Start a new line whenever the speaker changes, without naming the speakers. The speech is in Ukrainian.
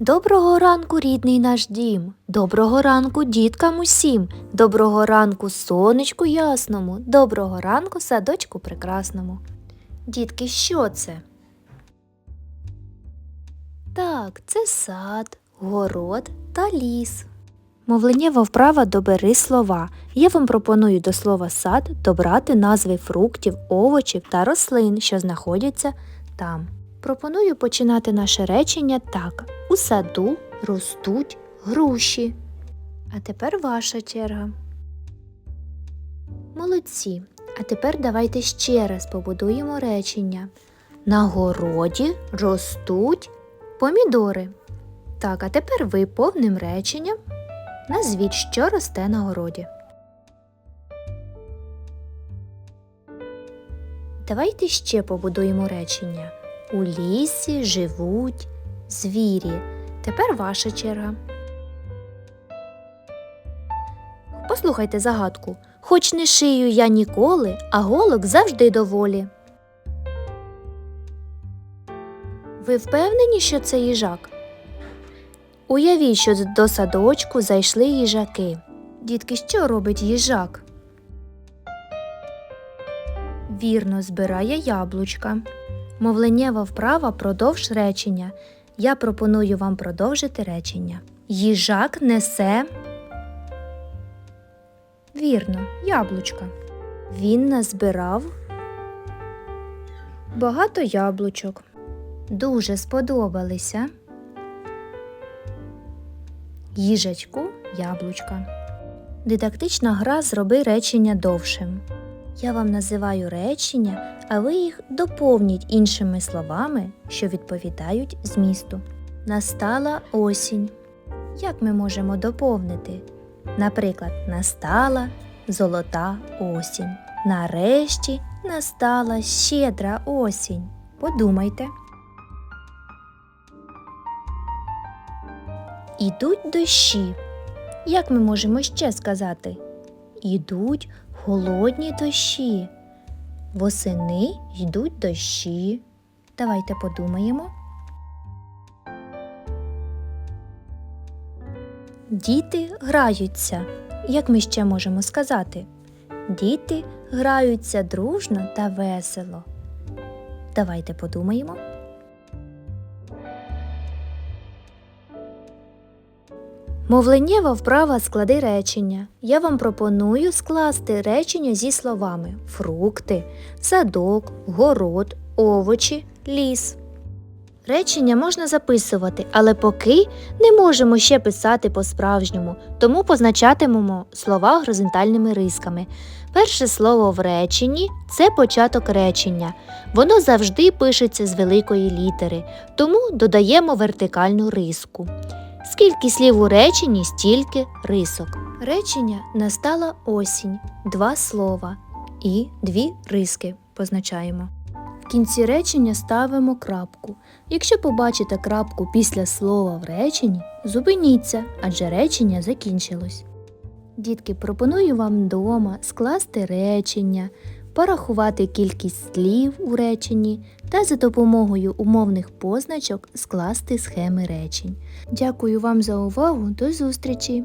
Доброго ранку, рідний наш дім. Доброго ранку, діткам усім. Доброго ранку, сонечку ясному. Доброго ранку, садочку прекрасному. Дітки, що це? Так, це сад, город та ліс. Мовленнєва вправа добери слова. Я вам пропоную до слова сад добрати назви фруктів, овочів та рослин, що знаходяться там. Пропоную починати наше речення так: у саду ростуть груші. А тепер ваша черга. Молодці. А тепер давайте ще раз побудуємо речення. На городі ростуть помідори. Так, а тепер ви повним реченням назвіть, що росте на городі. Давайте ще побудуємо речення. У лісі живуть звірі. Тепер ваша черга. Послухайте загадку. Хоч не шию я ніколи, а голок завжди доволі. Ви впевнені, що це їжак? Уявіть, що до садочку зайшли їжаки. Дітки, що робить їжак? Вірно збирає яблучка. Мовленнєва вправа продовж речення. Я пропоную вам продовжити речення. Їжак несе. Вірно, яблучка. Він назбирав багато яблучок. Дуже сподобалися. Їжачку яблучка. Дидактична гра зроби речення довшим. Я вам називаю речення, а ви їх доповніть іншими словами, що відповідають змісту. Настала осінь. Як ми можемо доповнити? Наприклад, настала золота осінь. Нарешті настала щедра осінь. Подумайте. Ідуть дощі. Як ми можемо ще сказати? Ідуть холодні дощі. Восени йдуть дощі. Давайте подумаємо. Діти граються. Як ми ще можемо сказати? Діти граються дружно та весело. Давайте подумаємо. Мовленнєва вправа склади речення. Я вам пропоную скласти речення зі словами фрукти, садок, город, овочі, ліс. Речення можна записувати, але поки не можемо ще писати по-справжньому, тому позначатимемо слова горизонтальними рисками. Перше слово в реченні це початок речення. Воно завжди пишеться з великої літери, тому додаємо вертикальну риску. Скільки слів у реченні, стільки рисок. Речення настала осінь, два слова і дві риски позначаємо. В кінці речення ставимо крапку. Якщо побачите крапку після слова в реченні, зупиніться, адже речення закінчилось. Дітки, пропоную вам вдома скласти речення, порахувати кількість слів у реченні та за допомогою умовних позначок скласти схеми речень. Дякую вам за увагу. До зустрічі!